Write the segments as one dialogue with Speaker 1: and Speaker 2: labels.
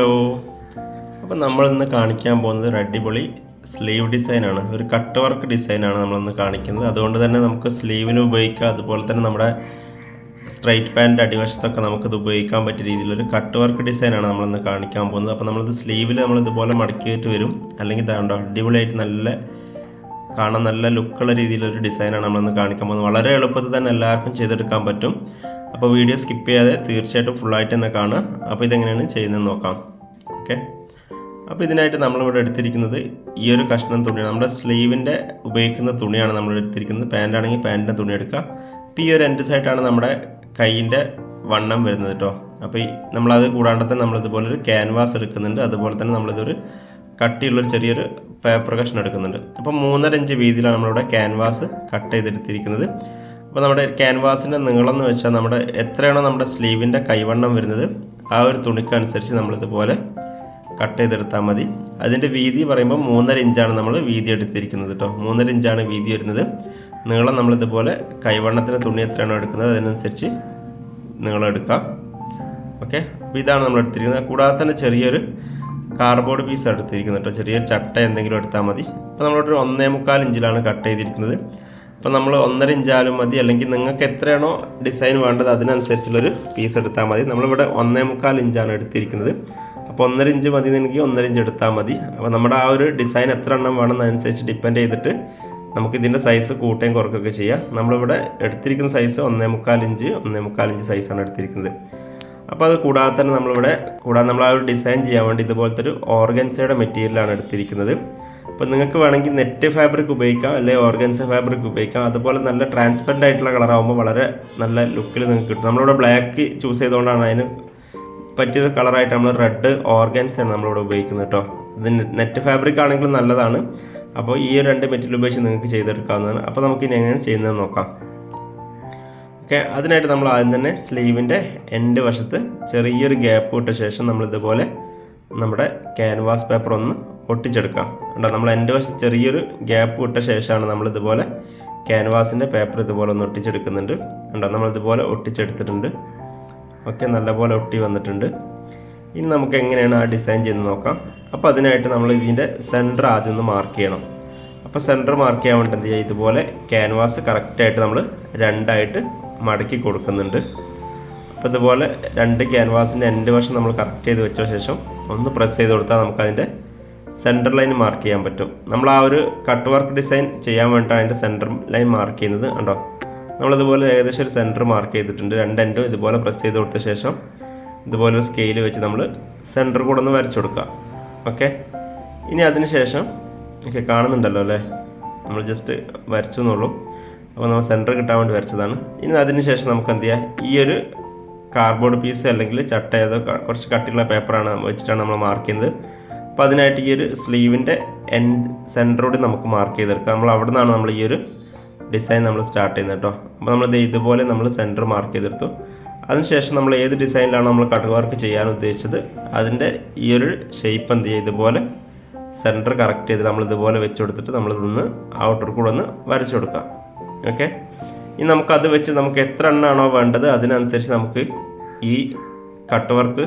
Speaker 1: Hello അപ്പം നമ്മളിന്ന് കാണിക്കാൻ പോകുന്നത് ഒരു അടിപൊളി സ്ലീവ് ഡിസൈനാണ്. ഒരു കട്ട് വർക്ക് ഡിസൈനാണ് നമ്മളിന്ന് കാണിക്കുന്നത്. അതുകൊണ്ട് തന്നെ നമുക്ക് സ്ലീവിന് ഉപയോഗിക്കാം. അതുപോലെ തന്നെ നമ്മുടെ സ്ട്രൈറ്റ് പാന്റ് അടിവശത്തൊക്കെ നമുക്കിത് ഉപയോഗിക്കാൻ പറ്റിയ രീതിയിലൊരു കട്ട് വർക്ക് ഡിസൈനാണ് നമ്മളിന്ന് കാണിക്കാൻ പോകുന്നത്. അപ്പോൾ നമ്മളിത് സ്ലീവിൽ നമ്മൾ ഇതുപോലെ മടക്കിയിട്ട് വരും. അല്ലെങ്കിൽ ഇതാണ്ടോ അടിപൊളിയായിട്ട് നല്ല കാണാൻ നല്ല ലുക്കുള്ള രീതിയിലൊരു ഡിസൈനാണ് നമ്മളിന്ന് കാണിക്കാൻ പോകുന്നത്. വളരെ എളുപ്പത്തിൽ തന്നെ എല്ലാവർക്കും ചെയ്തെടുക്കാൻ പറ്റും. അപ്പോൾ വീഡിയോ സ്കിപ്പ് ചെയ്യാതെ തീർച്ചയായിട്ടും ഫുള്ളായിട്ട് തന്നെ കാണുക. അപ്പോൾ ഇതെങ്ങനെയാണ് ചെയ്യുന്നതെന്ന് നോക്കാം. ഓക്കെ അപ്പോൾ ഇതിനായിട്ട് നമ്മളിവിടെ എടുത്തിരിക്കുന്നത് ഈ ഒരു കഷ്ണം തുണിയാണ്. നമ്മുടെ സ്ലീവിന്റെ ഉപയോഗിക്കുന്ന തുണിയാണ് നമ്മൾ എടുത്തിരിക്കുന്നത്. പാന്റ് ആണെങ്കിൽ പാന്റിന്റെ തുണി എടുക്കുക. അപ്പോൾ ഈ ഒരു എൻഡ് സൈഡാണ് നമ്മുടെ കൈയിന്റെ വണ്ണം വരുന്നത് കേട്ടോ അപ്പോൾ ഈ നമ്മളത് കൂടാണ്ട് തന്നെ നമ്മളിതുപോലെ ഒരു ക്യാൻവാസ് എടുക്കുന്നുണ്ട്. അതുപോലെ തന്നെ നമ്മളിതൊരു കട്ടിയുള്ളൊരു ചെറിയൊരു പേപ്പർ കഷ്ണം എടുക്കുന്നുണ്ട്. അപ്പോൾ മൂന്നര ഇഞ്ച് വീതിയിലാണ് നമ്മളിവിടെ ക്യാൻവാസ് കട്ട് ചെയ്തെടുത്തിരിക്കുന്നത്. അപ്പോൾ നമ്മുടെ ക്യാൻവാസിന്റെ നീളം എന്ന് വെച്ചാൽ നമ്മുടെ എത്രയാണോ നമ്മുടെ സ്ലീവിന്റെ കൈവണ്ണം വരുന്നത് ആ ഒരു തുണിക്കനുസരിച്ച് നമ്മളിതുപോലെ കട്ട് ചെയ്തെടുത്താൽ മതി. അതിന്റെ വീതി പറയുമ്പോൾ മൂന്നര ഇഞ്ചാണ് നമ്മൾ വീതി എടുത്തിരിക്കുന്നത് കേട്ടോ മൂന്നര ഇഞ്ചാണ് വീതി വരുന്നത്. നീളം നമ്മളിതുപോലെ കൈവണ്ണത്തിന്റെ തുണി എത്രയാണോ എടുക്കുന്നത് അതിനനുസരിച്ച് നീളം എടുക്കാം. ഓക്കെ? അപ്പോൾ ഇതാണ് നമ്മൾ എടുത്തിരിക്കുന്നത്. കൂടാതെ തന്നെ ചെറിയൊരു കാർഡ്ബോർഡ് പീസ് എടുത്തിരിക്കുന്നത് കേട്ടോ ചെറിയ ചട്ട എന്തെങ്കിലും എടുത്താൽ മതി. അപ്പോൾ നമ്മളൊരു ഒന്നേ മുക്കാൽ ഇഞ്ചിലാണ് കട്ട് ചെയ്തിരിക്കുന്നത്. അപ്പോൾ നമ്മൾ ഒന്നര ഇഞ്ചാലും മതി. അല്ലെങ്കിൽ നിങ്ങൾക്ക് എത്രയാണോ ഡിസൈൻ വേണ്ടത് അതിനനുസരിച്ചുള്ളൊരു പീസ് എടുത്താൽ മതി. നമ്മളിവിടെ ഒന്നേ മുക്കാൽ ഇഞ്ചാണ് എടുത്തിരിക്കുന്നത്. അപ്പോൾ ഒന്നര ഇഞ്ച് മതി എന്നെങ്കിൽ ഒന്നര ഇഞ്ച് എടുത്താൽ മതി. അപ്പോൾ നമ്മുടെ ആ ഒരു ഡിസൈൻ എത്ര എണ്ണം വേണം എന്നനുസരിച്ച് ഡിപ്പെൻഡ് ചെയ്തിട്ട് നമുക്ക് ഇതിന്റെ സൈസ് കൂട്ടുകയും കുറക്കുകയൊക്കെ ചെയ്യാം. നമ്മളിവിടെ എടുത്തിരിക്കുന്ന സൈസ് ഒന്നേ മുക്കാൽ ഇഞ്ച് ഒന്നേ മുക്കാൽ ഇഞ്ച് സൈസാണ് എടുത്തിരിക്കുന്നത്. അപ്പോൾ അത് കൂടാതെ തന്നെ നമ്മളിവിടെ കൂടാതെ നമ്മൾ ആ ഒരു ഡിസൈൻ ചെയ്യാൻ വേണ്ടി ഇതുപോലത്തെ ഒരു ഓർഗൻസയുടെ മെറ്റീരിയലാണ് എടുത്തിരിക്കുന്നത്. അപ്പോൾ നിങ്ങൾക്ക് വേണമെങ്കിൽ നെറ്റ് ഫാബ്രിക് ഉപയോഗിക്കാം അല്ലെങ്കിൽ ഓർഗൻസ ഫാബ്രിക് ഉപയോഗിക്കാം. അതുപോലെ നല്ല ട്രാൻസ്പെറന്റ് ആയിട്ടുള്ള കളറാകുമ്പോൾ വളരെ നല്ല ലുക്കിൽ നിങ്ങൾക്ക് കിട്ടും. നമ്മളിവിടെ ബ്ലാക്ക് ചൂസ് ചെയ്തുകൊണ്ടാണ് അതിന് പറ്റിയ കളറായിട്ട് നമ്മൾ റെഡ് ഓർഗൻസാണ് നമ്മളിവിടെ ഉപയോഗിക്കുന്നത് കേട്ടോ ഇത് നെറ്റ് ഫാബ്രിക് ആണെങ്കിലും നല്ലതാണ്. അപ്പോൾ ഈ രണ്ട് മെറ്റീരിയൽ ഉപയോഗിച്ച് നിങ്ങൾക്ക് ചെയ്തെടുക്കാവുന്നതാണ്. അപ്പോൾ നമുക്ക് ഇനി എങ്ങനെയാണ് ചെയ്യുന്നത് നോക്കാം. ഓക്കെ അതിനായിട്ട് നമ്മൾ ആദ്യം തന്നെ സ്ലീവിന്റെ എൻഡ് വശത്ത് ചെറിയൊരു ഗ്യാപ്പ് ഇട്ട ശേഷം നമ്മൾ ഇതുപോലെ നമ്മുടെ ക്യാൻവാസ് പേപ്പർ ഒന്ന് ഒട്ടിച്ചെടുക്കാം. കണ്ടോ നമ്മൾ എന്റെ വശത്ത് ചെറിയൊരു ഗ്യാപ്പ് വിട്ട ശേഷമാണ് നമ്മൾ ഇതുപോലെ ക്യാൻവാസിന്റെ പേപ്പർ ഇതുപോലെ ഒന്ന് ഒട്ടിച്ചെടുക്കുന്നുണ്ട്. കണ്ടോ നമ്മൾ ഇതുപോലെ ഒട്ടിച്ചെടുത്തിട്ടുണ്ട്. ഒക്കെ നല്ലപോലെ ഒട്ടി വന്നിട്ടുണ്ട്. ഇനി നമുക്ക് എങ്ങനെയാണ് ആ ഡിസൈൻ ചെയ്ത് നോക്കാം. അപ്പോൾ അതിനായിട്ട് നമ്മൾ ഇതിന്റെ സെന്റർ ആദ്യം ഒന്ന് മാർക്ക് ചെയ്യണം. അപ്പോൾ സെന്റർ മാർക്ക് ചെയ്യാൻ വേണ്ടി എന്ത് ചെയ്യുക? ഇതുപോലെ ക്യാൻവാസ് കറക്റ്റായിട്ട് നമ്മൾ രണ്ടായിട്ട് മടക്കി കൊടുക്കുന്നുണ്ട്. അപ്പോൾ ഇതുപോലെ രണ്ട് ക്യാൻവാസിന്റെ എൻഡ് വശം നമ്മൾ കറക്റ്റ് ചെയ്ത് വെച്ച ശേഷം ഒന്ന് പ്രസ് ചെയ്ത് കൊടുത്താൽ നമുക്കതിന്റെ സെന്റർ ലൈൻ മാർക്ക് ചെയ്യാൻ പറ്റും. നമ്മൾ ആ ഒരു കട്ട് വർക്ക് ഡിസൈൻ ചെയ്യാൻ വേണ്ടിയിട്ടാണ് അതിന്റെ സെന്റർ ലൈൻ മാർക്ക് ചെയ്യുന്നത് കണ്ടോ? നമ്മളിതുപോലെ ഏകദേശം ഒരു സെന്റർ മാർക്ക് ചെയ്തിട്ടുണ്ട്. രണ്ട് എൻഡും ഇതുപോലെ പ്രസ് ചെയ്ത് കൊടുത്ത ശേഷം ഇതുപോലെ ഒരു സ്കെയിൽ വെച്ച് നമ്മൾ സെന്റർ കൂടെ ഒന്ന് വരച്ചു കൊടുക്കുക. ഓക്കെ ഇനി അതിന് ശേഷം ഓക്കെ കാണുന്നുണ്ടല്ലോ അല്ലേ? നമ്മൾ ജസ്റ്റ് വരച്ചു എന്നുള്ളൂ. അപ്പോൾ നമ്മൾ സെന്റർ കിട്ടാൻ വേണ്ടി വരച്ചതാണ്. ഇനി അതിന് ശേഷം നമുക്ക് എന്ത് ചെയ്യാം? ഈ ഒരു കാർഡ്ബോർഡ് പീസ് അല്ലെങ്കിൽ ചട്ട ഏതോ കുറച്ച് കട്ടിയുള്ള പേപ്പറാണ് വെച്ചിട്ടാണ് നമ്മൾ മാർക്ക് ചെയ്യുന്നത്. അപ്പോൾ അതിനായിട്ട് ഈ ഒരു സ്ലീവിന്റെ എൻഡ് സെന്ററോട് നമുക്ക് മാർക്ക് ചെയ്തെടുക്കാം. നമ്മൾ അവിടെ നിന്നാണ് നമ്മൾ ഈ ഒരു ഡിസൈൻ നമ്മൾ സ്റ്റാർട്ട് ചെയ്യുന്നത് കേട്ടോ. അപ്പോൾ നമ്മൾ ഇതുപോലെ നമ്മൾ സെന്റർ മാർക്ക് ചെയ്തെടുത്തു. അതിനുശേഷം നമ്മൾ ഏത് ഡിസൈനിലാണ് നമ്മൾ കട്ട് വർക്ക് ചെയ്യാൻ ഉദ്ദേശിച്ചത്? അതിന്റെ ഈ ഒരു ഷേപ്പ് എന്ത് ചെയ്യുക ഇതുപോലെ സെന്റർ കറക്റ്റ് ചെയ്ത് നമ്മൾ ഇതുപോലെ വെച്ച് കൊടുത്തിട്ട് നമ്മൾ ഇതൊന്ന് ഔട്ടർ കൂടെ ഒന്ന് വരച്ചു കൊടുക്കാം. ഓക്കെ ഇനി നമുക്കത് വെച്ച് നമുക്ക് എത്ര എണ്ണമാണോ വേണ്ടത് അതിനനുസരിച്ച് നമുക്ക് ഈ കട്ട് വർക്ക്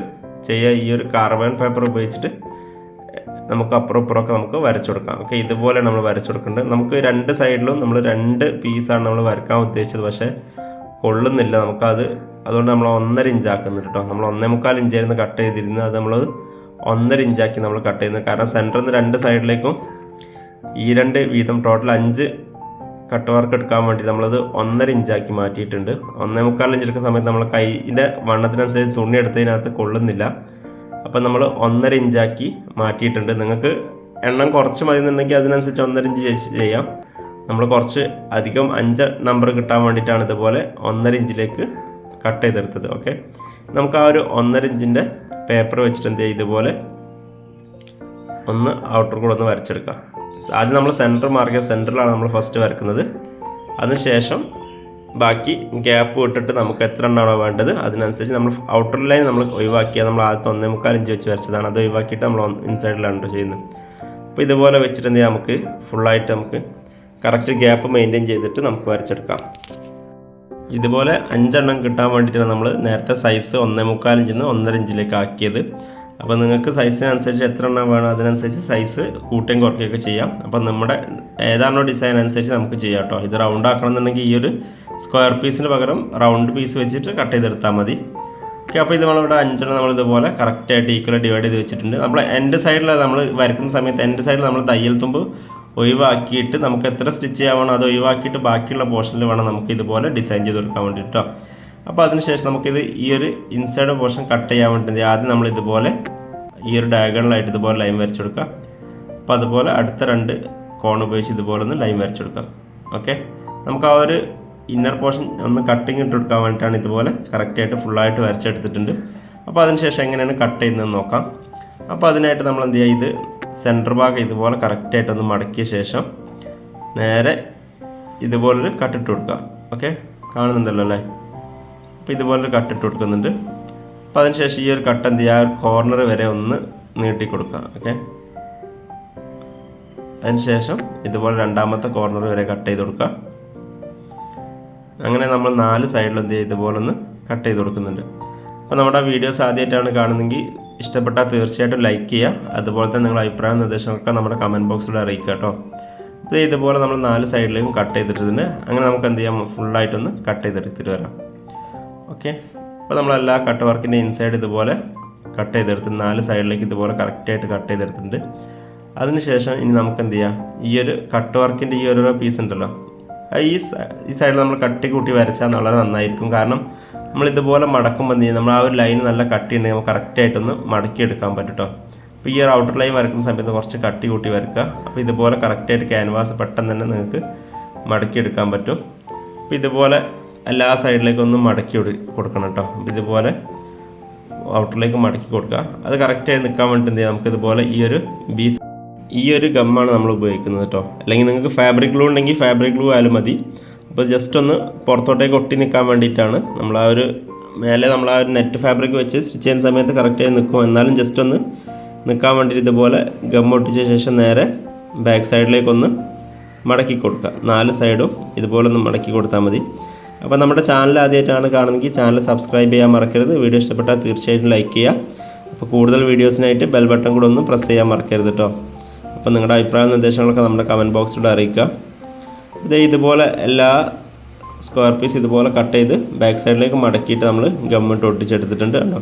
Speaker 1: ചെയ്യുക ഈ ഒരു കാർബൺ പേപ്പർ ഉപയോഗിച്ചിട്ട് നമുക്ക് അപ്പുറം ഇപ്പുറമൊക്കെ നമുക്ക് വരച്ചു കൊടുക്കാം. ഓക്കെ ഇതുപോലെ നമ്മൾ വരച്ചു നമുക്ക് രണ്ട് സൈഡിലും നമ്മൾ രണ്ട് പീസാണ് നമ്മൾ വരക്കാൻ ഉദ്ദേശിച്ചത്. പക്ഷേ കൊള്ളുന്നില്ല. നമുക്കത് അതുകൊണ്ട് നമ്മൾ ഒന്നര ഇഞ്ച് ആക്കുന്നുണ്ട് കേട്ടോ നമ്മൾ ഒന്നേ മുക്കാൽ ഇഞ്ചായിരുന്നു കട്ട് ചെയ്തിരുന്നത്. അത് നമ്മൾ ഒന്നര ഇഞ്ചാക്കി നമ്മൾ കട്ട് ചെയ്യുന്നത്. കാരണം സെന്ററിൽ നിന്ന് രണ്ട് സൈഡിലേക്കും ഈ രണ്ട് വീതം ടോട്ടൽ അഞ്ച് കട്ട് വർക്ക് എടുക്കാൻ വേണ്ടി നമ്മളത് ഒന്നര ഇഞ്ചാക്കി മാറ്റിയിട്ടുണ്ട്. ഒന്നേ മുക്കാൽ ഇഞ്ച് എടുക്കുന്ന സമയത്ത് നമ്മൾ കൈയിന്റെ വണ്ണത്തിനനുസരിച്ച് തുണി എടുത്തതിനകത്ത് കൊള്ളുന്നില്ല. അപ്പം നമ്മൾ ഒന്നര ഇഞ്ചാക്കി മാറ്റിയിട്ടുണ്ട്. നിങ്ങൾക്ക് എണ്ണം കുറച്ച് മതി എന്നുണ്ടെങ്കിൽ അതിനനുസരിച്ച് ഒന്നര ഇഞ്ച് ചെയ്- ചെയ്യാം. നമ്മൾ കുറച്ച് അധികം അഞ്ച് നമ്പർ കിട്ടാൻ വേണ്ടിയിട്ടാണ് ഇതുപോലെ ഒന്നര ഇഞ്ചിലേക്ക് കട്ട് ചെയ്തെടുത്തത്. ഓക്കെ? നമുക്ക് ആ ഒരു ഒന്നര ഇഞ്ചിന്റെ പേപ്പർ വെച്ചിട്ട് എന്ത് ചെയ്യുക ഇതുപോലെ ഒന്ന് ഔട്ടർ കൂടെ ഒന്ന് വരച്ചെടുക്കാം. ആദ്യം നമ്മൾ സെന്റർ മാർക്ക് സെന്ററിലാണ് നമ്മൾ ഫസ്റ്റ് വരക്കുന്നത്. അതിനുശേഷം ബാക്കി ഗ്യാപ്പ് ഇട്ടിട്ട് നമുക്ക് എത്ര എണ്ണമാണോ വേണ്ടത് അതിനനുസരിച്ച് നമ്മൾ ഔട്ടർ ലൈൻ നമ്മൾ ഒഴിവാക്കിയാൽ നമ്മൾ ആദ്യത്തെ ഒന്നേ മുക്കാൽ ഇഞ്ച് വെച്ച് വരച്ചതാണ്. അത് ഒഴിവാക്കിയിട്ട് നമ്മൾ ഇൻസൈഡിലാണ് ചെയ്യുന്നത്. അപ്പോൾ ഇതുപോലെ വെച്ചിട്ട് എന്ത് നമുക്ക് ഫുള്ളായിട്ട് നമുക്ക് കറക്റ്റ് ഗ്യാപ്പ് മെയിന്റെയിൻ ചെയ്തിട്ട് നമുക്ക് വരച്ചെടുക്കാം. ഇതുപോലെ അഞ്ചെണ്ണം കിട്ടാൻ വേണ്ടിയിട്ടാണ് നമ്മൾ നേരത്തെ സൈസ് ഒന്നേ മുക്കാൽ ഇഞ്ചിൽ നിന്ന് ഒന്നര ഇഞ്ചിലേക്ക് ആക്കിയത്. അപ്പോൾ നിങ്ങൾക്ക് സൈസിനനുസരിച്ച് എത്ര എണ്ണം വേണം അതിനനുസരിച്ച് സൈസ് കൂട്ടുകയും കുറയ്ക്കുകയൊക്കെ ചെയ്യാം. അപ്പോൾ നമ്മുടെ ഏതാണോ ഡിസൈൻ അനുസരിച്ച് നമുക്ക് ചെയ്യാം കേട്ടോ. ഇത് റൗണ്ട് ആക്കണമെന്നുണ്ടെങ്കിൽ ഈ ഒരു സ്ക്വയർ പീസിന് പകരം റൗണ്ട് പീസ് വെച്ചിട്ട് കട്ട് ചെയ്തെടുത്താൽ മതി. ഓക്കെ അപ്പോൾ ഇത് നമ്മളിവിടെ അഞ്ചെണ്ണം നമ്മൾ ഇതുപോലെ കറക്റ്റായിട്ട് ഈക്വൽ ഡിവൈഡ് ചെയ്ത് വെച്ചിട്ടുണ്ട്. നമ്മൾ എന്റെ സൈഡിൽ നമ്മൾ വരയ്ക്കുന്ന സമയത്ത് എന്റെ സൈഡിൽ നമ്മൾ തയ്യൽ തുമ്പ് ഒഴിവാക്കിയിട്ട് നമുക്ക് എത്ര സ്റ്റിച്ച് ചെയ്യാൻ അത് ഒഴിവാക്കിയിട്ട് ബാക്കിയുള്ള പോർഷനിൽ വേണം നമുക്ക് ഇതുപോലെ ഡിസൈൻ ചെയ്ത് കൊടുക്കാൻ വേണ്ടിയിട്ടോ അപ്പോൾ അതിനുശേഷം നമുക്കിത് ഈ ഒരു ഇൻസൈഡ് പോർഷൻ കട്ട് ചെയ്യാൻ വേണ്ടി ആദ്യം നമ്മൾ ഇതുപോലെ ഈ ഒരു ഡയഗണലായിട്ട് ഇതുപോലെ ലൈൻ വരച്ചു കൊടുക്കുക. അപ്പോൾ അതുപോലെ അടുത്ത രണ്ട് കോൺ ഉപയോഗിച്ച് ഇതുപോലെ ഒന്ന് ലൈൻ വരച്ചു കൊടുക്കുക. ഓക്കെ നമുക്ക് ആ ഒരു ഇന്നർ പോർഷൻ ഒന്ന് കട്ടിങ് ഇട്ട് കൊടുക്കാൻ വേണ്ടിയിട്ടാണ് ഇതുപോലെ കറക്റ്റായിട്ട് ഫുള്ളായിട്ട് വരച്ചെടുത്തിട്ടുണ്ട്. അപ്പോൾ അതിനുശേഷം എങ്ങനെയാണ് കട്ട് ചെയ്യുന്നത് നോക്കാം. അപ്പോൾ അതിനായിട്ട് നമ്മൾ എന്ത് ചെയ്യുക? ഇത് സെന്റർ ഭാഗം ഇതുപോലെ കറക്റ്റായിട്ടൊന്ന് മടക്കിയ ശേഷം നേരെ ഇതുപോലൊരു കട്ടിട്ട് കൊടുക്കുക. ഓക്കെ കാണുന്നുണ്ടല്ലോ അല്ലേ? അപ്പോൾ ഇതുപോലൊരു കട്ട് ഇട്ട് കൊടുക്കുന്നുണ്ട്. അപ്പോൾ അതിനുശേഷം ഈ ഒരു കട്ട് എന്ത് ചെയ്യുക? ആ ഒരു കോർണർ വരെ ഒന്ന് നീട്ടി കൊടുക്കുക. ഓക്കെ അതിനുശേഷം ഇതുപോലെ രണ്ടാമത്തെ കോർണർ വരെ കട്ട് ചെയ്ത് കൊടുക്കുക. അങ്ങനെ നമ്മൾ നാല് സൈഡിലും എന്ത് ചെയ്യുക? ഇതുപോലെ ഒന്ന് കട്ട് ചെയ്ത് കൊടുക്കുന്നുണ്ട്. അപ്പോൾ നമ്മുടെ വീഡിയോസ് ആദ്യമായിട്ടാണ് കാണുന്നതെങ്കിൽ ഇഷ്ടപ്പെട്ടാൽ തീർച്ചയായിട്ടും ലൈക്ക് ചെയ്യുക. അതുപോലെ തന്നെ നിങ്ങളുടെ അഭിപ്രായ നിർദ്ദേശങ്ങളൊക്കെ നമ്മുടെ കമന്റ് ബോക്സിൽ അറിയിക്കുക കേട്ടോ. ഇത് ഇതുപോലെ നമ്മൾ നാല് സൈഡിലേക്കും കട്ട് ചെയ്തിട്ടുണ്ട്. അങ്ങനെ നമുക്ക് എന്ത് ചെയ്യാം? ഫുള്ളായിട്ടൊന്ന് കട്ട് ചെയ്തെടുത്തിട്ട് വരാം. ഓക്കെ. അപ്പോൾ നമ്മൾ എല്ലാ കട്ട് വർക്കിന്റെ ഇൻസൈഡ് ഇതുപോലെ കട്ട് ചെയ്തെടുത്ത് നാല് സൈഡിലേക്ക് ഇതുപോലെ കറക്റ്റായിട്ട് കട്ട് ചെയ്തെടുത്തിട്ടുണ്ട്. അതിനുശേഷം ഇനി നമുക്ക് എന്ത് ചെയ്യാം? ഈ ഒരു കട്ട് വർക്കിന്റെ ഈ ഓരോ പീസ് ഉണ്ടല്ലോ. ഈ ഈ സൈഡിൽ നമ്മൾ കട്ടി കൂട്ടി വരച്ചാൽ വളരെ നന്നായിരിക്കും. കാരണം നമ്മൾ ഇതുപോലെ മടക്കുമ്പോൾ എന്ത് നമ്മൾ ആ ഒരു ലൈൻ നല്ല കട്ടി ഉണ്ടെങ്കിൽ നമുക്ക് കറക്റ്റായിട്ടൊന്ന് മടക്കി എടുക്കാൻ പറ്റും അപ്പോൾ ഈ ഒരു ഔട്ടർ ലൈൻ വരക്കുന്ന സമയത്ത് കുറച്ച് കട്ടി കൂട്ടി വരയ്ക്കുക അപ്പോൾ ഇതുപോലെ കറക്റ്റായിട്ട് ക്യാൻവാസ് പെട്ടെന്ന് തന്നെ നിങ്ങൾക്ക് മടക്കിയെടുക്കാൻ പറ്റും. അപ്പോൾ ഇതുപോലെ എല്ലാ സൈഡിലേക്കൊന്ന് മടക്കി കൊടുക്കണം കേട്ടോ ഇതുപോലെ ഔട്ടറിലേക്ക് മടക്കി കൊടുക്കുക. അത് കറക്റ്റായി നിൽക്കാൻ വേണ്ടി എന്ത് ചെയ്യാം? നമുക്ക് ഇതുപോലെ ഈ ഒരു ബീസ് ഈ ഒരു ഗമ്മാണ് നമ്മൾ ഉപയോഗിക്കുന്നത് കേട്ടോ അല്ലെങ്കിൽ നിങ്ങൾക്ക് ഫാബ്രിക് ഗ്ലൂ ഉണ്ടെങ്കിൽ ഫാബ്രിക് ഗ്ലൂ ആയാലും മതി. അപ്പോൾ ജസ്റ്റ് ഒന്ന് പുറത്തോട്ടേക്ക് ഒട്ടി നിൽക്കാൻ വേണ്ടിയിട്ടാണ് നമ്മൾ ആ ഒരു മേലെ നമ്മൾ ആ ഒരു നെറ്റ് ഫാബ്രിക് വെച്ച് സ്റ്റിച്ച് ചെയ്യുന്ന സമയത്ത് കറക്റ്റായി നിൽക്കും. എന്നാലും ജസ്റ്റ് ഒന്ന് നിൽക്കാൻ വേണ്ടിയിട്ട് ഇതുപോലെ ഗം ഒട്ടിച്ച ശേഷം നേരെ ബാക്ക് സൈഡിലേക്കൊന്ന് മടക്കി കൊടുക്കുക. നാല് സൈഡും ഇതുപോലെ ഒന്ന് മടക്കി കൊടുത്താൽ മതി. അപ്പോൾ നമ്മുടെ ചാനൽ ആദ്യമായിട്ടാണ് കാണുന്നെങ്കിൽ ചാനൽ സബ്സ്ക്രൈബ് ചെയ്യാൻ മറക്കരുത്. വീഡിയോ ഇഷ്ടപ്പെട്ടാൽ തീർച്ചയായിട്ടും ലൈക്ക് ചെയ്യുക. അപ്പോൾ കൂടുതൽ വീഡിയോസിനായിട്ട് ബെൽ ബട്ടൺ കൂടെ ഒന്ന് പ്രസ് ചെയ്യാൻ മറക്കരുത് കേട്ടോ അപ്പോൾ നിങ്ങളുടെ അഭിപ്രായ നിർദ്ദേശങ്ങളൊക്കെ നമ്മുടെ കമന്റ് ബോക്സിലൂടെ അറിയിക്കുക. ഇത് ഇതുപോലെ എല്ലാ സ്ക്വയർ പീസ് ഇതുപോലെ കട്ട് ചെയ്ത് ബാക്ക് സൈഡിലേക്ക് മടക്കിയിട്ട് നമ്മൾ ഗവൺമെന്റ് ഒട്ടിച്ചെടുത്തിട്ടുണ്ട് കേട്ടോ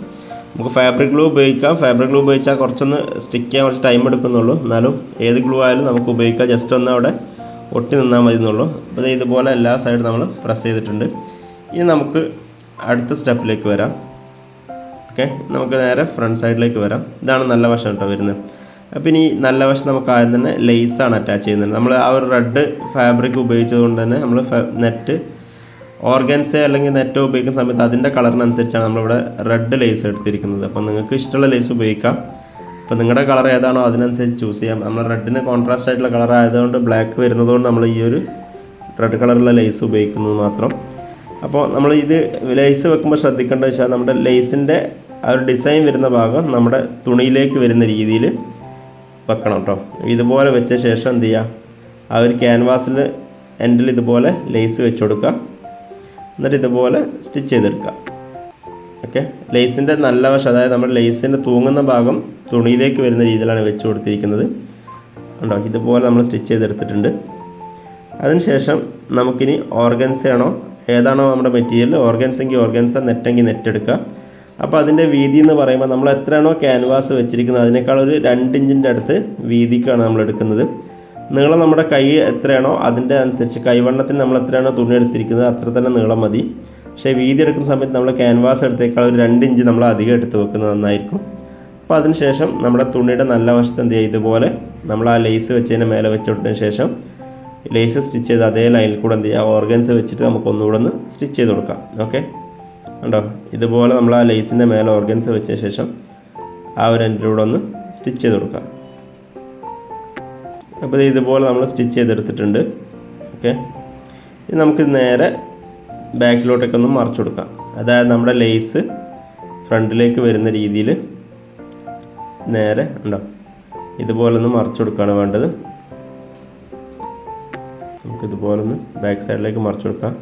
Speaker 1: നമുക്ക് ഫാബ്രിക് ഗ്ലൂ ഉപയോഗിക്കാം. ഫാബ്രിക് ഗ്ലൂ ഉപയോഗിച്ചാൽ കുറച്ചൊന്ന് സ്റ്റിക്ക് ചെയ്യാൻ കുറച്ച് ടൈം എടുക്കുന്നുള്ളൂ. എന്നാലും ഏത് ഗ്ലൂ ആയാലും നമുക്ക് ഉപയോഗിക്കാം. ജസ്റ്റ് ഒന്ന് അവിടെ ഒട്ടി നിന്നാൽ മതി എന്നുള്ളൂ. അപ്പോൾ ഇതുപോലെ എല്ലാ സൈഡും നമ്മൾ പ്രസ് ചെയ്തിട്ടുണ്ട്. ഇനി നമുക്ക് അടുത്ത സ്റ്റെപ്പിലേക്ക് വരാം. ഓക്കെ നമുക്ക് നേരെ ഫ്രണ്ട് സൈഡിലേക്ക് വരാം. ഇതാണ് നല്ല വശം കേട്ടോ വരുന്നത്. അപ്പം ഇനി നല്ല വശം നമുക്ക് ആദ്യം തന്നെ ലേസാണ് അറ്റാച്ച് ചെയ്യുന്നത്. നമ്മൾ ആ ഒരു റെഡ് ഫാബ്രിക് ഉപയോഗിച്ചതുകൊണ്ട് തന്നെ നമ്മൾ നെറ്റ് ഓർഗൻസെ അല്ലെങ്കിൽ നെറ്റ് ഉപയോഗിക്കുന്ന സമയത്ത് അതിന്റെ കളറിനനുസരിച്ചാണ് നമ്മളിവിടെ റെഡ് ലേസ് എടുത്തിരിക്കുന്നത്. അപ്പോൾ നിങ്ങൾക്ക് ഇഷ്ടമുള്ള ലേസ് ഉപയോഗിക്കാം. അപ്പോൾ നിങ്ങളുടെ കളർ ഏതാണോ അതിനനുസരിച്ച് ചൂസ് ചെയ്യാം. നമ്മൾ റെഡിന് കോൺട്രാസ്റ്റ് ആയിട്ടുള്ള കളർ ആയതുകൊണ്ട് ബ്ലാക്ക് വരുന്നതുകൊണ്ട് നമ്മൾ ഈ ഒരു റെഡ് കളറുള്ള ലേസ് ഉപയോഗിക്കുന്നത് മാത്രം. അപ്പോൾ നമ്മൾ ഇത് ലേസ് വെക്കുമ്പോൾ ശ്രദ്ധിക്കേണ്ട വെച്ചാൽ നമ്മുടെ ലേസിന്റെ ആ ഒരു ഡിസൈൻ വരുന്ന ഭാഗം നമ്മുടെ തുണിയിലേക്ക് വരുന്ന രീതിയിൽ വെക്കണം കേട്ടോ ഇതുപോലെ വെച്ച ശേഷം എന്ത് ചെയ്യുക ആ ഒരു ക്യാൻവാസിൽ എൻഡിൽ ഇതുപോലെ ലേസ് വെച്ച് കൊടുക്കുക. എന്നിട്ട് ഇതുപോലെ സ്റ്റിച്ച് ചെയ്തെടുക്കുക. ഓക്കെ? ലേസിന്റെ നല്ല വശം അതായത് നമ്മുടെ ലേസിന്റെ തൂങ്ങുന്ന ഭാഗം തുണിയിലേക്ക് വരുന്ന രീതിയിലാണ് വെച്ച് കൊടുത്തിരിക്കുന്നത്. ഉണ്ടോ ഇതുപോലെ നമ്മൾ സ്റ്റിച്ച് ചെയ്തെടുത്തിട്ടുണ്ട്. അതിനുശേഷം നമുക്കിനി ഓർഗൻസയാണോ ഏതാണോ നമ്മുടെ മെറ്റീരിയൽ? ഓർഗൻസ് എങ്കിൽ ഓർഗൻസ നെറ്റെങ്കിൽ നെറ്റ് എടുക്കുക. അപ്പോൾ അതിന്റെ വീതി എന്ന് പറയുമ്പോൾ നമ്മൾ എത്രയാണോ ക്യാൻവാസ് വെച്ചിരിക്കുന്നത് അതിനേക്കാൾ ഒരു രണ്ട് ഇഞ്ചിന്റെ അടുത്ത് വീതിക്കാണ് നമ്മൾ എടുക്കുന്നത്. നീളം നമ്മുടെ കൈ എത്രയാണോ അതിന്റെ അനുസരിച്ച് കൈവണ്ണത്തിന് നമ്മൾ എത്രയാണോ തുണി എടുത്തിരിക്കുന്നത് അത്ര തന്നെ നീളം മതി. പക്ഷേ വീതി എടുക്കുന്ന സമയത്ത് നമ്മൾ ക്യാൻവാസ് എടുത്തേക്കാൾ ഒരു രണ്ട് ഇഞ്ച് നമ്മൾ അധികം എടുത്ത് വെക്കുന്നത് നന്നായിരിക്കും. അപ്പോൾ അതിനുശേഷം നമ്മുടെ തുണിയുടെ നല്ല വശത്ത് എന്ത് ചെയ്യുക? ഇതുപോലെ നമ്മൾ ആ ലേസ് വെച്ചതിന് മേലെ വെച്ച് കൊടുത്തതിന് ശേഷം ലേസ് സ്റ്റിച്ച് ചെയ്ത് അതേ ലൈനിൽ കൂടെ എന്ത് ചെയ്യുക? ഓർഗൻസ് വെച്ചിട്ട് നമുക്ക് ഒന്നുകൂടെ ഒന്ന് സ്റ്റിച്ച് ചെയ്ത് കൊടുക്കാം. ഓക്കെ ഉണ്ടോ ഇതുപോലെ നമ്മൾ ആ ലേസിന്റെ മേലെ ഓർഗൻസ് വെച്ച ശേഷം ആ ഒരു എൻഡിലൂടെ ഒന്ന് സ്റ്റിച്ച് ചെയ്ത് കൊടുക്കാം അപ്പോൾ ഇത് ഇതുപോലെ നമ്മൾ സ്റ്റിച്ച് ചെയ്തെടുത്തിട്ടുണ്ട്. ഓക്കെ ഇനി നമുക്ക് നേരെ ബാക്കിലോട്ടൊക്കെ ഒന്ന് മറിച്ച് കൊടുക്കാം. അതായത് നമ്മുടെ ലേസ് ഫ്രണ്ടിലേക്ക് വരുന്ന രീതിയിൽ നേരെ ഉണ്ടോ? ഇതുപോലെ ഒന്ന് മറിച്ച് കൊടുക്കുകയാണ് വേണ്ടത്. നമുക്ക് ഇതുപോലെ ഒന്ന് ബാക്ക് സൈഡിലേക്ക് മറിച്ച് കൊടുക്കാം.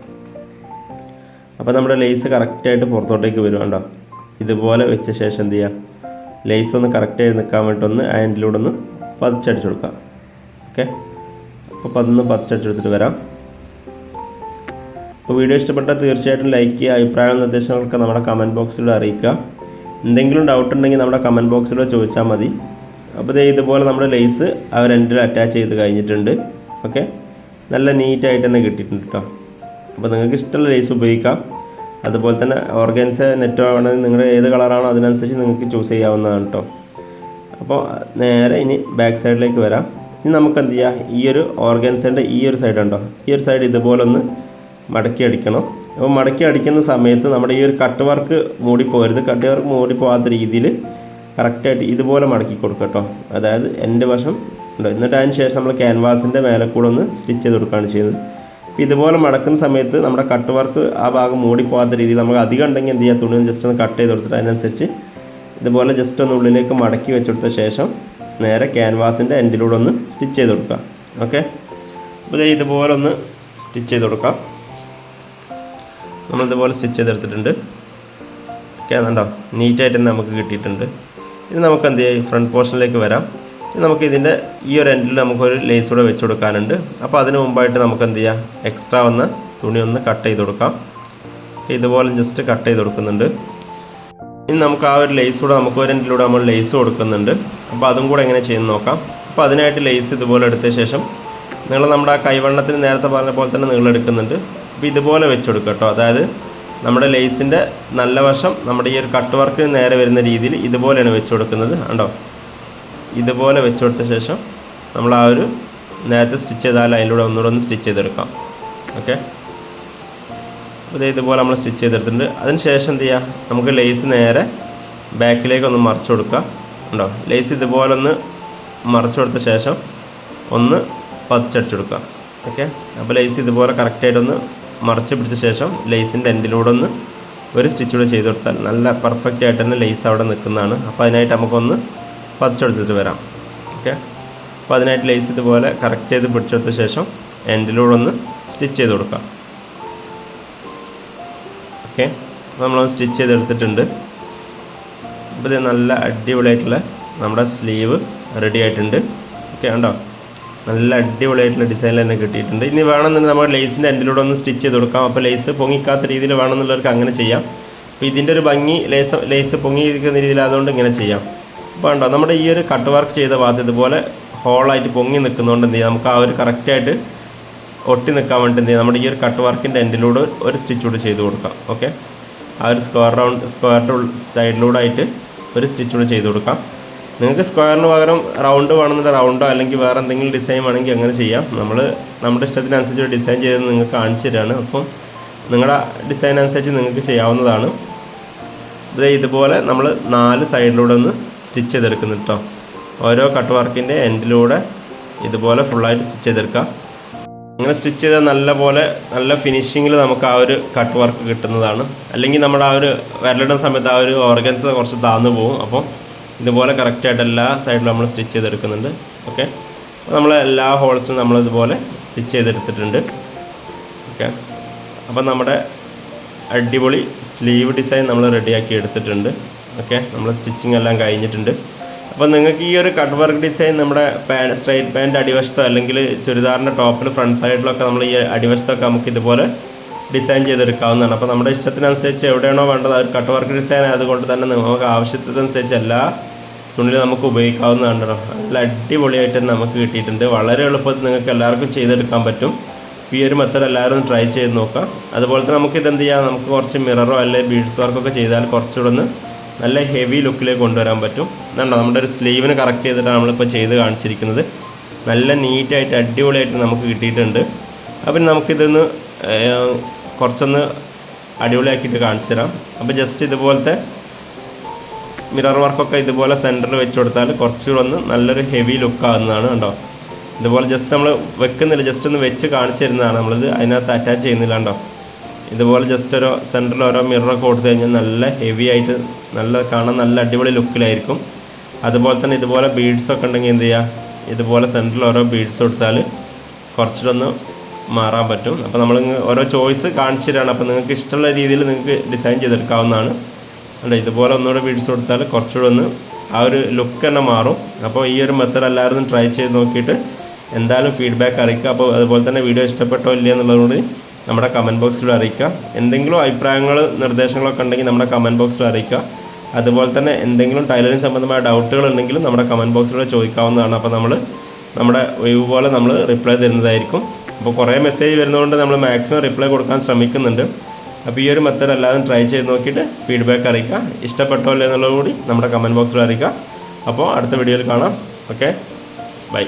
Speaker 1: അപ്പോൾ നമ്മുടെ ലേസ് കറക്റ്റായിട്ട് പുറത്തോട്ടേക്ക് വരും കണ്ടോ? ഇതുപോലെ വെച്ച ശേഷം എന്ത് ചെയ്യുക ലേസ് ഒന്ന് കറക്റ്റായി നിൽക്കാൻ വേണ്ടിയിട്ട് ഒന്ന് ആൻഡിലൂടെ ഒന്ന് പതിച്ചടിച്ചു കൊടുക്കാം. ഓക്കെ അപ്പോൾ പതിന്ന് പതിച്ചടിച്ചെടുത്തിട്ട് വരാം. അപ്പോൾ വീഡിയോ ഇഷ്ടപ്പെട്ടാൽ തീർച്ചയായിട്ടും ലൈക്ക് ചെയ്യുക അഭിപ്രായ നിർദ്ദേശങ്ങളൊക്കെ നമ്മുടെ കമന്റ് ബോക്സിലൂടെ അറിയിക്കുക. എന്തെങ്കിലും ഡൗട്ട് ഉണ്ടെങ്കിൽ നമ്മുടെ കമന്റ് ബോക്സിലൂടെ ചോദിച്ചാൽ മതി. അപ്പോൾ ദേ ഇതുപോലെ നമ്മുടെ ലേസ് ആ രണ്ടിൽ അറ്റാച്ച് ചെയ്ത് കഴിഞ്ഞിട്ടുണ്ട്. ഓക്കെ നല്ല നീറ്റായിട്ട് തന്നെ കിട്ടിയിട്ടുണ്ട് കേട്ടോ അപ്പോൾ നിങ്ങൾക്ക് ഇഷ്ടമുള്ള ലേസ് ഉപയോഗിക്കാം. അതുപോലെ തന്നെ ഓർഗൻസ് നെറ്റ് ആണെങ്കിൽ നിങ്ങളുടെ ഏത് കളറാണോ അതിനനുസരിച്ച് നിങ്ങൾക്ക് ചൂസ് ചെയ്യാവുന്നതാണ് കേട്ടോ അപ്പോൾ നേരെ ഇനി ബാക്ക് സൈഡിലേക്ക് വരാം. ഇനി നമുക്ക് എന്ത് ചെയ്യാം? ഈ ഒരു ഓർഗൻസിന്റെ ഈ ഒരു സൈഡ് ഉണ്ടോ? ഈ ഒരു സൈഡ് ഇതുപോലെ ഒന്ന് മടക്കി അടിക്കണം. അപ്പോൾ മടക്കി അടിക്കുന്ന സമയത്ത് നമ്മുടെ ഈ ഒരു കട്ട് വർക്ക് മൂടിപ്പോകരുത് കട്ട് വർക്ക് മൂടിപ്പോകാത്ത രീതിയിൽ കറക്റ്റായിട്ട് ഇതുപോലെ മടക്കി കൊടുക്കുക കേട്ടോ. അതായത് എന്റെ വശം ഉണ്ടോ? എന്നിട്ട് അതിന് ശേഷം നമ്മൾ ക്യാൻവാസിന്റെ മേലെ കൂടെ ഒന്ന് സ്റ്റിച്ച് ചെയ്ത് കൊടുക്കുകയാണ് ചെയ്യുന്നത്. അപ്പോൾ ഇതുപോലെ മടക്കുന്ന സമയത്ത് നമ്മുടെ കട്ട് വർക്ക് ആ ഭാഗം മൂടിപ്പോകാത്ത രീതിയിൽ നമുക്ക് അധികം ഉണ്ടെങ്കിൽ എന്ത് ചെയ്യുക? തുണി ഒന്ന് ജസ്റ്റ് ഒന്ന് കട്ട് ചെയ്ത് കൊടുത്തിട്ട് അതിനനുസരിച്ച് ഇതുപോലെ ജസ്റ്റ് ഒന്ന് ഉള്ളിലേക്ക് മടക്കി വെച്ചെടുത്ത ശേഷം നേരെ ക്യാൻവാസിന്റെ എൻഡിലൂടെ ഒന്ന് സ്റ്റിച്ച് ചെയ്ത് കൊടുക്കുക. ഓക്കെ അപ്പോൾ ഇതുപോലെ ഒന്ന് സ്റ്റിച്ച് ചെയ്ത് കൊടുക്കാം. നമ്മളിതുപോലെ സ്റ്റിച്ച് ചെയ്തെടുത്തിട്ടുണ്ട്. ഓക്കെ അതുണ്ടോ നീറ്റായിട്ട് തന്നെ നമുക്ക് കിട്ടിയിട്ടുണ്ട്. ഇനി നമുക്ക് എന്ത് ചെയ്യാം? ഫ്രണ്ട് പോർഷനിലേക്ക് വരാം. നമുക്ക് ഇതിന്റെ ഈ ഒരു എൻഡിൽ നമുക്കൊരു ലേസ് കൂടെ വെച്ച് കൊടുക്കാനുണ്ട്. അപ്പോൾ അതിന് മുമ്പായിട്ട് നമുക്ക് എന്ത് ചെയ്യാം? എക്സ്ട്രാ വന്ന് തുണി ഒന്ന് കട്ട് ചെയ്ത് കൊടുക്കാം. ഇതുപോലെ ജസ്റ്റ് കട്ട് ചെയ്ത് കൊടുക്കുന്നുണ്ട്. ഇനി നമുക്ക് ആ ഒരു ലേസ് കൂടെ നമുക്ക് ഒരു എൻഡിലൂടെ നമ്മൾ ലേസ് കൊടുക്കുന്നുണ്ട്. അപ്പോൾ അതും കൂടെ എങ്ങനെ ചെയ്യുന്നു നോക്കാം. അപ്പോൾ അതിനായിട്ട് ലേസ് ഇതുപോലെ എടുത്ത ശേഷം നിങ്ങൾ നമ്മുടെ ആ കൈവണ്ണത്തിന് നേരത്തെ പറഞ്ഞ പോലെ തന്നെ നിങ്ങൾ എടുക്കുന്നുണ്ട്. അപ്പോൾ ഇതുപോലെ വെച്ച് കൊടുക്കുക കേട്ടോ അതായത് നമ്മുടെ ലേസിന്റെ നല്ല വശം നമ്മുടെ ഈ ഒരു കട്ട് വർക്കിന് നേരെ വരുന്ന രീതിയിൽ ഇതുപോലെയാണ് വെച്ച് കൊടുക്കുന്നത് കണ്ടോ? ഇതുപോലെ വെച്ച് കൊടുത്ത ശേഷം നമ്മൾ ആ ഒരു നേരത്തെ സ്റ്റിച്ച് ചെയ്താൽ അതിലൂടെ ഒന്നുകൂടെ ഒന്ന് സ്റ്റിച്ച് ചെയ്തെടുക്കാം. ഓക്കെ? അപ്പോൾ ഇതുപോലെ നമ്മൾ സ്റ്റിച്ച് ചെയ്തെടുത്തിട്ടുണ്ട്. അതിന് ശേഷം എന്ത് ചെയ്യുക നമുക്ക് ലേസ് നേരെ ബാക്കിലേക്ക് ഒന്ന് മറിച്ച് കൊടുക്കുക ഉണ്ടോ ലേസ് ഇതുപോലെ ഒന്ന് മറിച്ച് കൊടുത്ത ശേഷം ഒന്ന് പതിച്ചടിച്ചെടുക്കുക ഓക്കെ? അപ്പോൾ ലേസ് ഇതുപോലെ കറക്റ്റായിട്ടൊന്ന് മറിച്ച് പിടിച്ച ശേഷം ലേസിന്റെ എൻഡിലൂടെ ഒന്ന് ഒരു സ്റ്റിച്ചൂടെ ചെയ്ത് കൊടുത്താൽ നല്ല പെർഫെക്റ്റ് ആയിട്ട് തന്നെ ലേസ് അവിടെ നിൽക്കുന്നതാണ്. അപ്പോൾ അതിനായിട്ട് നമുക്കൊന്ന് പതിച്ചെടുത്തിട്ട് വരാം. ഓക്കെ അപ്പോൾ അതിനായിട്ട് ലേസ് ഇതുപോലെ കറക്റ്റ് ചെയ്ത് പിടിച്ചെടുത്ത ശേഷം എൻഡിലൂടെ ഒന്ന് സ്റ്റിച്ച് ചെയ്ത് കൊടുക്കാം. ഓക്കെ നമ്മളൊന്ന് സ്റ്റിച്ച് ചെയ്തെടുത്തിട്ടുണ്ട് അപ്പോൾ ഇത് നല്ല അടിപൊളിയായിട്ടുള്ള നമ്മുടെ സ്ലീവ് റെഡി ആയിട്ടുണ്ട്. ഓക്കെ ഉണ്ടോ നല്ല അടിപൊളിയായിട്ടുള്ള ഡിസൈനിൽ തന്നെ കിട്ടിയിട്ടുണ്ട്. ഇനി വേണമെന്നുണ്ടെങ്കിൽ നമ്മൾ ലേസിന്റെ എൻഡിലൂടെ ഒന്ന് സ്റ്റിച്ച് ചെയ്ത് കൊടുക്കാം. അപ്പോൾ ലേസ് പൊങ്ങിക്കാത്ത രീതിയിൽ വേണമെന്നുള്ളവർക്ക് അങ്ങനെ ചെയ്യാം. അപ്പോൾ ഇതിന്റെ ഒരു ഭംഗി ലേസ് ലേസ് പൊങ്ങിയിരിക്കുന്ന രീതിയിൽ അതുകൊണ്ട് ഇങ്ങനെ ചെയ്യാം. അപ്പോൾ ഉണ്ടോ നമ്മുടെ ഈ ഒരു കട്ട് വർക്ക് ചെയ്ത ഭാഗത്ത് ഇതുപോലെ ഹോളായിട്ട് പൊങ്ങി നിൽക്കുന്നതുകൊണ്ട് എന്ത് ചെയ്യാം? നമുക്ക് ആ ഒരു കറക്റ്റായിട്ട് ഒട്ടി നിൽക്കാൻ വേണ്ടി എന്ത് നമ്മുടെ ഈ ഒരു കട്ട് വർക്കിന്റെ എൻഡിലൂടെ ഒരു സ്റ്റിച്ച് കൂടെ ചെയ്ത് കൊടുക്കാം. ഓക്കെ ആ ഒരു സ്ക്വയർ റൗണ്ട് സ്ക്വയർ സൈഡിലൂടെ ആയിട്ട് ഒരു സ്റ്റിച്ച് കൂടെ ചെയ്ത് കൊടുക്കാം. നിങ്ങൾക്ക് സ്ക്വയറിന് പകരം റൗണ്ട് വേണമെന്നുണ്ടെങ്കിൽ റൗണ്ടോ അല്ലെങ്കിൽ വേറെ എന്തെങ്കിലും ഡിസൈൻ വേണമെങ്കിൽ അങ്ങനെ ചെയ്യാം. നമ്മൾ നമ്മുടെ ഇഷ്ടത്തിനനുസരിച്ച് ഡിസൈൻ ചെയ്ത് നിങ്ങൾക്ക് കാണിച്ചു തരാണ്. അപ്പം നിങ്ങളുടെ ഡിസൈൻ അനുസരിച്ച് നിങ്ങൾക്ക് ചെയ്യാവുന്നതാണ്. ഇത് ഇതുപോലെ നമ്മൾ നാല് സൈഡിലൂടെ ഒന്ന് സ്റ്റിച്ച് ചെയ്തെടുക്കുന്നു കേട്ടോ ഓരോ കട്ട് വർക്കിന്റെ എൻഡിലൂടെ ഇതുപോലെ ഫുള്ളായിട്ട് സ്റ്റിച്ച് ചെയ്തെടുക്കാം. അങ്ങനെ സ്റ്റിച്ച് ചെയ്താൽ നല്ല പോലെ നല്ല ഫിനിഷിങ്ങിൽ നമുക്ക് ആ ഒരു കട്ട് വർക്ക് കിട്ടുന്നതാണ്. അല്ലെങ്കിൽ നമ്മുടെ ആ ഒരു വിരലിടുന്ന സമയത്ത് ആ ഒരു ഓർഗൻസ് കുറച്ച് താന്നു പോകും. അപ്പം ഇതുപോലെ കറക്റ്റായിട്ട് എല്ലാ സൈഡിലും നമ്മൾ സ്റ്റിച്ച് ചെയ്തെടുക്കുന്നുണ്ട്. ഓക്കെ നമ്മൾ എല്ലാ ഹോൾസും നമ്മൾ ഇതുപോലെ സ്റ്റിച്ച് ചെയ്തെടുത്തിട്ടുണ്ട്. ഓക്കെ അപ്പം നമ്മുടെ അടിപൊളി സ്ലീവ് ഡിസൈൻ നമ്മൾ റെഡിയാക്കി എടുത്തിട്ടുണ്ട്. ഓക്കെ നമ്മൾ സ്റ്റിച്ചിങ് എല്ലാം കഴിഞ്ഞിട്ടുണ്ട്. അപ്പോൾ നിങ്ങൾക്ക് ഈ ഒരു കട്ട് വർക്ക് ഡിസൈൻ നമ്മുടെ പാൻ സ്ട്രൈറ്റ് പാന്റ് അടിവശത്തോ അല്ലെങ്കിൽ ചുരിദാറിന്റെ ടോപ്പിൽ ഫ്രണ്ട് സൈഡിലൊക്കെ നമ്മൾ ഈ അടിവശത്തൊക്കെ നമുക്ക് ഇതുപോലെ ഡിസൈൻ ചെയ്തെടുക്കാവുന്നതാണ്. അപ്പോൾ നമ്മുടെ ഇഷ്ടത്തിനനുസരിച്ച് എവിടെയാണോ വേണ്ടത് ആ ഒരു കട്ട് വർക്ക് ഡിസൈൻ ആയതുകൊണ്ട് തന്നെ നമുക്ക് ആവശ്യത്തിനനുസരിച്ച് എല്ലാ തുണിയിൽ നമുക്ക് ഉപയോഗിക്കാവുന്നതാണ് നല്ല അടിപൊളിയായിട്ട് നമുക്ക് കിട്ടിയിട്ടുണ്ട്. വളരെ എളുപ്പത്തിൽ നിങ്ങൾക്ക് എല്ലാവർക്കും ചെയ്തെടുക്കാൻ പറ്റും. ഈ ഒരു മെത്തഡ് എല്ലാവരും ഒന്ന് ട്രൈ ചെയ്ത് നോക്കാം. അതുപോലെ തന്നെ നമുക്ക് ഇതെന്ത് ചെയ്യാം? നമുക്ക് കുറച്ച് മിററോ അല്ലെങ്കിൽ ബീഡ്സ് വർക്കൊക്കെ ചെയ്താൽ കുറച്ചുകൂടെ ഒന്ന് നല്ല ഹെവി ലുക്കിലേക്ക് കൊണ്ടുവരാൻ പറ്റും. ഇതുണ്ടോ? നമ്മുടെ ഒരു സ്ലീവിന് കറക്റ്റ് ചെയ്തിട്ടാണ് നമ്മളിപ്പോൾ ചെയ്ത് കാണിച്ചിരിക്കുന്നത്. നല്ല നീറ്റായിട്ട് അടിപൊളിയായിട്ട് നമുക്ക് കിട്ടിയിട്ടുണ്ട്. അപ്പം നമുക്കിതൊന്ന് കുറച്ചൊന്ന് അടിപൊളിയാക്കിയിട്ട് കാണിച്ചു തരാം. അപ്പോൾ ജസ്റ്റ് ഇതുപോലത്തെ മിറർ വർക്കൊക്കെ ഇതുപോലെ സെന്ററിൽ വെച്ച് കൊടുത്താൽ കുറച്ചുകൂടെ ഒന്ന് നല്ലൊരു ഹെവി ലുക്ക് ആകുന്നതാണ് കണ്ടോ? ഇതുപോലെ ജസ്റ്റ് നമ്മൾ വെക്കുന്നില്ല ജസ്റ്റ് ഒന്ന് വെച്ച് കാണിച്ചു തരുന്നതാണ്. നമ്മളിത് അതിനകത്ത് അറ്റാച്ച് ചെയ്യുന്നില്ല കണ്ടോ? ഇതുപോലെ ജസ്റ്റ് ഒരു സെന്ററിൽ ഓരോ മിററൊക്കെ കൊടുത്തു കഴിഞ്ഞാൽ നല്ല ഹെവി ആയിട്ട് നല്ല കാണാൻ നല്ല അടിപൊളി ലുക്കിലായിരിക്കും. അതുപോലെ തന്നെ ഇതുപോലെ ബീഡ്സ് ഒക്കെ ഉണ്ടെങ്കിൽ എന്ത് ചെയ്യുക ഇതുപോലെ സെന്ററിൽ ഓരോ ബീഡ്സ് കൊടുത്താൽ കുറച്ചുകൂടെ ഒന്ന് മാറാൻ പറ്റും. അപ്പോൾ നമ്മൾ ഓരോ ചോയ്സ് കാണിച്ചു തരാണ്. അപ്പോൾ നിങ്ങൾക്ക് ഇഷ്ടമുള്ള രീതിയിൽ നിങ്ങൾക്ക് ഡിസൈൻ ചെയ്തെടുക്കാവുന്നതാണ്. അല്ല ഇതുപോലെ ഒന്നുകൂടെ വീഡിയോസ് കൊടുത്താൽ കുറച്ചുകൂടെ ഒന്ന് ആ ഒരു ലുക്ക് തന്നെ മാറും. അപ്പോൾ ഈ ഒരു മെത്തേഡ് എല്ലാവരും ട്രൈ ചെയ്ത് നോക്കിയിട്ട് എന്തായാലും ഫീഡ്ബാക്ക് അറിയിക്കുക. അപ്പോൾ അതുപോലെ തന്നെ വീഡിയോ ഇഷ്ടപ്പെട്ടോ ഇല്ല എന്നുള്ളതുകൊണ്ട് നമ്മുടെ കമന്റ് ബോക്സിൽ അറിയിക്കുക. എന്തെങ്കിലും അഭിപ്രായങ്ങൾ നിർദ്ദേശങ്ങളൊക്കെ ഉണ്ടെങ്കിൽ നമ്മുടെ കമന്റ് ബോക്സിൽ അറിയിക്കുക. അതുപോലെ തന്നെ എന്തെങ്കിലും ടൈലറിങ് സംബന്ധമായ ഡൗട്ടുകൾ ഉണ്ടെങ്കിലും നമ്മുടെ കമന്റ് ബോക്സിലൂടെ ചോദിക്കാവുന്നതാണ്. അപ്പോൾ നമ്മൾ നമ്മുടെ ഒഴിവ് പോലെ നമ്മൾ റിപ്ലൈ തരുന്നതായിരിക്കും. അപ്പോൾ കുറേ മെസ്സേജ് വരുന്നതുകൊണ്ട് നമ്മൾ മാക്സിമം റിപ്ലൈ കൊടുക്കാൻ ശ്രമിക്കുന്നുണ്ട്. അപ്പോൾ ഈ ഒരു മെത്തേഡ് എല്ലാവരും ട്രൈ ചെയ്ത് നോക്കിയിട്ട് ഫീഡ്ബാക്ക് അറിയിക്കുക. ഇഷ്ടപ്പെട്ടോ അല്ലേ എന്നുള്ളത് കൂടി നമ്മുടെ കമന്റ് ബോക്സിൽ അറിയിക്കുക. അപ്പോൾ അടുത്ത വീഡിയോയിൽ കാണാം. Okay bye